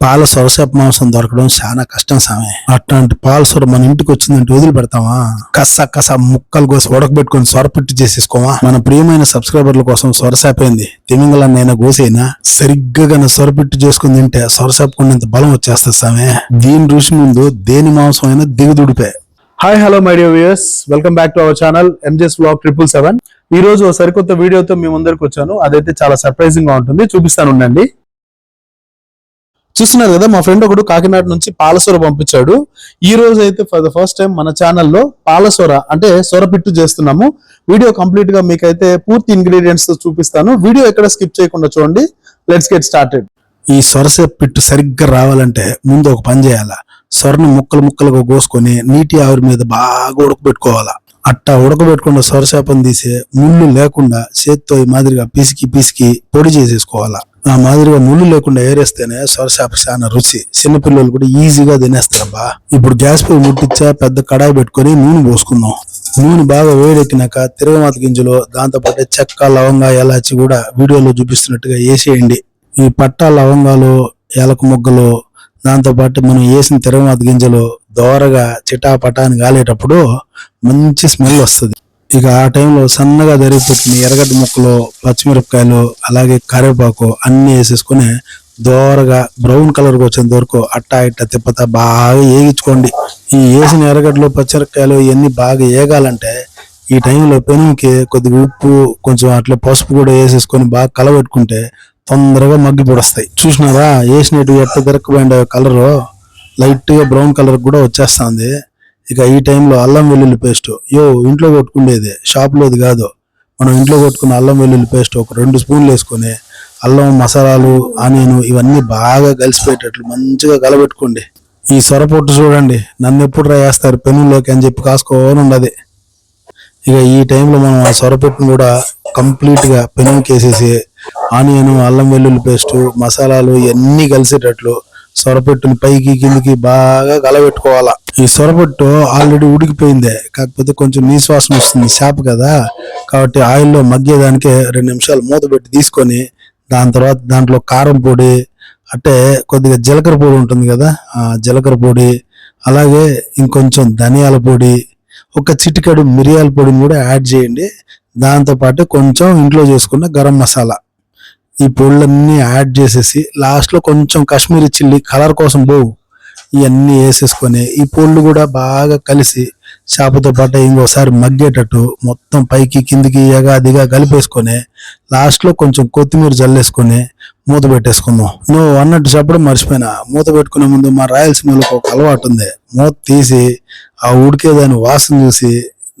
పాల సొరసేప మాంసం దొరకడం చాలా కష్టం సామే. అట్లాంటి పాల సొర మన ఇంటికి వచ్చిందంటే వదిలి పెడతామా కస కస ముక్కలు కోసి ఉడకబెట్టుకొని సొరపెట్టి చేసేసుకోమా? మన ప్రియమైన సబ్స్క్రైబర్ల కోసం సొరసేపైంది తిమింగలన్నైనా కోసైనా సరిగ్గా గన సొరపెట్టి చేసుకుని తింటే సొరసేపకుండా బలం వచ్చేస్తుంది సామే. దీని రుచి ముందు దేని మాంసం అయినా దిగుదుడిపే. Hi hello my dear viewers welcome back to our channel MJ's blog triple seven ఈ రోజు సరికొత్త వీడియోతో మీ ముందరికి వచ్చాను. అదైతే చాలా సర్ప్రైజింగ్గా ఉంటుంది. చూపిస్తాను ఉండండి. చూస్తున్నారు కదా మా ఫ్రెండ్ ఒకడు కాకినాడ నుంచి పాలసొర పంపించాడు. ఈ రోజు అయితే ఫర్ ద ఫస్ట్ టైం మన ఛానల్లో పాలసొర అంటే సొరపిట్టు చేస్తున్నాము. వీడియో కంప్లీట్గా మీకైతే పూర్తి ఇంగ్రీడియంట్స్తో చూపిస్తాను. వీడియో ఎక్కడ స్కిప్ చేయకుండా చూడండి. లెట్స్ గెట్ స్టార్టెడ్ ఈ సొరసేపు పిట్టు సరిగ్గా రావాలంటే ముందు ఒక పని చేయాలా? సొరను ముక్కలు ముక్కలుగా కోసుకొని నీటి ఆవిరి మీద బాగా ఉడకబెట్టుకోవాలా? అట్టా ఉడకబెట్టుకున్న సొరసేపను తీసి ముళ్ళు లేకుండా చేత్తో ఈ మాదిరిగా పిసికి పిసికి పొడి చేసేసుకోవాలా? ఆ మాదిరిగా ముళ్ళు లేకుండా ఏరేస్తేనే సొరసాప చాలా రుచి. చిన్నపిల్లలు కూడా ఈజీగా తినేస్తారబ్బా. ఇప్పుడు గ్యాస్ పొయ్యి ముట్టించా పెద్ద కడాయి పెట్టుకొని నూనె పోసుకుందాం. నూనె బాగా వేడెక్కినాక తిరగమాత గింజలు దాంతోపాటు చెక్క లవంగా ఎలాచి కూడా వీడియోలో చూపిస్తున్నట్టుగా వేసేయండి. ఈ పట్టా లవంగాలు ఎలక ముగ్గలు దాంతోపాటు మనం వేసిన తిరగమాత గింజలు దోరగా చిటాపటా అని గాలేటప్పుడు మంచి స్మెల్ వస్తుంది. ఇక ఆ టైంలో సన్నగా జరిగిపోతుంది ఎర్రగడ్డ ముక్కలు పచ్చిమిరపకాయలు అలాగే కరివేపాకు అన్ని వేసేసుకొని దోరగా బ్రౌన్ కలర్ వచ్చేంత వరకు అట్టా ఇట్టా తిప్పత బాగా వేగించుకోండి ఈ వేసిన ఎర్రగడ్డలు పచ్చిమిరపకాయలు ఇవన్నీ బాగా వేగాలంటే ఈ టైంలో పెనుకి కొద్దిగా ఉప్పు కొంచెం అట్లా పసుపు కూడా వేసేసుకొని బాగా కలబెట్టుకుంటే తొందరగా మగ్గి పొడస్తాయి చూసినారా? వేసినట్టు ఎట్ట తిరగకపోయిన కలరు? లైట్గా బ్రౌన్ కలర్ కూడా వచ్చేస్తుంది. ఇక ఈ టైంలో అల్లం వెల్లుల్లి పేస్ట్. యో ఇంట్లో కొట్టుకునేది షాప్లోది కాదు. మనం ఇంట్లో కొట్టుకున్న అల్లం వెల్లుల్లి పేస్ట్ ఒక రెండు స్పూన్లు వేసుకొని అల్లం మసాలాలు ఆనియన్ ఇవన్నీ బాగా కలిసిపోయేటట్లు మంచిగా కలబెట్టుకోండి. ఈ సొరపొట్టు చూడండి. నన్ను ఎప్పుడు రాయేస్తారు పెనుల్లోకి అని చెప్పి కాసుకోని ఉండదు ఇక ఈ టైంలో మనం ఆ సొరపొట్టును కూడా కంప్లీట్గా పెనుకి పెనుకేసేసి ఆనియన్ అల్లం వెల్లుల్లి పేస్టు మసాలాలు ఇవన్నీ కలిసేటట్లు సొరపెట్టుని పైకి కిందికి బాగా కలబెట్టుకోవాలా ఈ సొరపెట్టు ఆల్రెడీ ఉడికిపోయిందే. కాకపోతే కొంచెం నీశ్వాసం వస్తుంది చేప కదా. కాబట్టి ఆయిల్లో మగ్గేదానికే రెండు నిమిషాలు మూత పెట్టి తీసుకొని దాని తర్వాత దాంట్లో కారం పొడి అంటే కొద్దిగా జీలకర్ర పొడి ఉంటుంది కదా ఆ జీలకర్ర పొడి అలాగే ఇంకొంచెం ధనియాల పొడి ఒక చిటికడు మిరియాల పొడిని కూడా యాడ్ చేయండి. దాంతోపాటు కొంచెం ఇంట్లో చేసుకున్న గరం మసాలా. ఈ పొళ్ళన్నీ యాడ్ చేసేసి లాస్ట్లో కొంచెం కాశ్మీరీ చిల్లీ కలర్ కోసం పోవు ఇవన్నీ వేసేసుకొని ఈ పొళ్ళు కూడా బాగా కలిసి చేపతో పాటు ఇంకోసారి మగ్గేటట్టు మొత్తం పైకి కిందికి ఎగాదిగా కలిపేసుకొని లాస్ట్లో కొంచెం కొత్తిమీర జల్లేసుకొని మూత పెట్టేసుకుందాం. నువ్వు అన్నట్టు చెప్పడం మర్చిపోయినా. మూత పెట్టుకునే ముందు మా రాయలసీమలో ఒక అలవాటు ఉంది. మూత తీసి ఆ ఉడికేదాని వాసన చూసి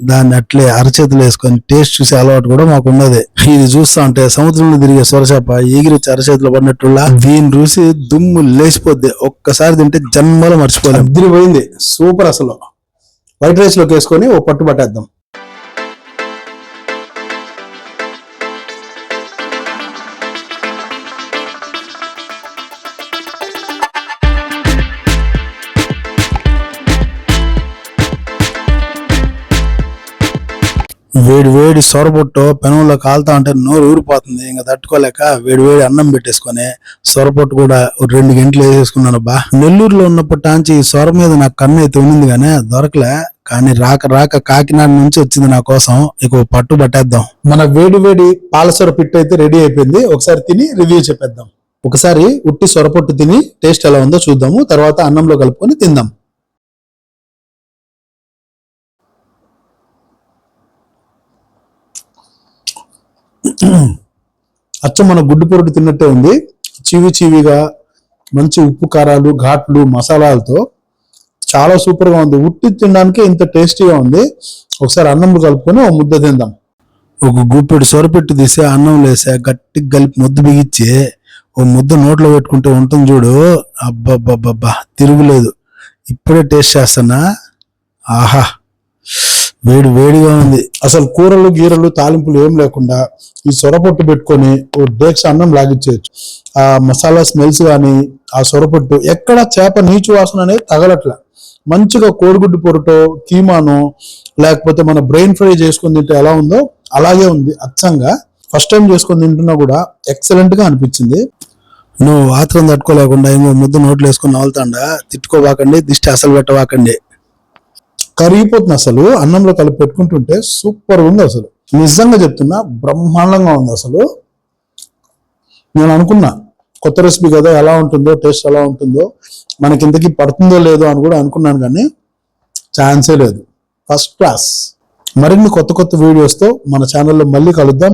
దాన్ని అట్లే అరచేతులు వేసుకొని టేస్ట్ చూసే అలవాటు కూడా మాకు ఉన్నది. ఇది చూస్తా ఉంటే సముద్రంలో తిరిగే సొరచేప ఎగిరిచ్చి అరచేతిలో పడినట్టులా దీన్ని చూసి దుమ్ము లేచిపోద్ది. ఒక్కసారి తింటే జన్మలో మర్చిపోలేం. అదిరిపోయింది సూపర్ అసలు. వైట్ రైస్లోకి వేసుకొని ఓ పట్టు పట్టేద్దాం. వేడి వేడి సొరపొట్టు పెనంలో కాలుతా ఉంటే నోరు ఊరిపోతుంది. ఇంకా తట్టుకోలేక వేడి వేడి అన్నం పెట్టేసుకొని సొరపొట్టు కూడా రెండు గంటలు వేసేసుకున్నాను బా నెల్లూరులో ఉన్నప్పటి నుంచి ఈ సొర మీద నాకు కన్ను అయితే ఉన్నింది కానీ దొరకలే. కానీ రాక రాక కాకినాడ నుంచి వచ్చింది నా కోసం. ఇక పట్టు పట్టేద్దాం. మన వేడి వేడి పాలసొర పిట్టు అయితే రెడీ అయిపోయింది. ఒకసారి తిని రివ్యూ చెప్పేద్దాం. ఒకసారి ఉట్టి సొరపొట్టు తిని టేస్ట్ ఎలా ఉందో చూద్దాము. తర్వాత అన్నంలో కలుపుకొని తిందాం. అచ్చం మన గుడ్డు పొరుటు తిన్నట్టే ఉంది. చీవి చీవిగా మంచి ఉప్పు కారాలు ఘాట్లు మసాలాలతో చాలా సూపర్గా ఉంది. ఉట్టి తినడానికి ఇంత టేస్టీగా ఉంది. ఒకసారి అన్నం కలుపుకొని ఓ ముద్ద తిందాం. ఒక గుప్పెడు సొరపెట్టు తీసి అన్నం లేసా గట్టిగా కలిపి ముద్ద బిగించి ఓ ముద్ద నోట్లో పెట్టుకుంటే ఉంటుంది చూడు. అబ్బబ్బబ్బబ్బా తిరుగులేదు. ఇప్పుడే టేస్ట్ చేస్తానా ఆహా వేడి వేడిగా ఉంది. అసలు కూరలు గీరలు తాలింపులు ఏం లేకుండా ఈ సొరపొట్టు పెట్టుకొని ఓ డేక్స్ అన్నం లాగిచ్చేయచ్చు. ఆ మసాలా స్మెల్స్ కానీ ఆ సొరపొట్టు ఎక్కడ చేప నీచు వాసన అనేది తగలట్ల. మంచిగా కోడిగుడ్డు పొరటో కీమానో లేకపోతే మన బ్రెయిన్ ఫ్రై చేసుకొని తింటే ఎలా ఉందో అలాగే ఉంది. అచ్చంగా ఫస్ట్ టైం చేసుకొని తింటున్నా కూడా ఎక్సలెంట్గా అనిపించింది. నువ్వు ఆత్రం తట్టుకోలేకుండా ఇంకో ముద్దు నోట్లు వేసుకుని నవ్వుతాండా? తిట్టుకోవాకండి దిష్టి అసలు పెట్టవాకండి కరిగిపోతుంది అసలు. అన్నంలో కలిపి పెట్టుకుంటుంటే సూపర్ ఉంది అసలు. నిజంగా చెప్తున్నా బ్రహ్మాండంగా ఉంది అసలు. నేను అనుకున్నా కొత్త రెసిపీ కదా ఎలా ఉంటుందో టేస్ట్ ఎలా ఉంటుందో మనకి ఇంతకీ పడుతుందో లేదో అని కూడా అనుకున్నాను కానీ ఛాన్సే లేదు. ఫస్ట్ క్లాస్ మరిన్ని కొత్త కొత్త వీడియోస్తో మన ఛానల్లో మళ్ళీ కలుద్దాం.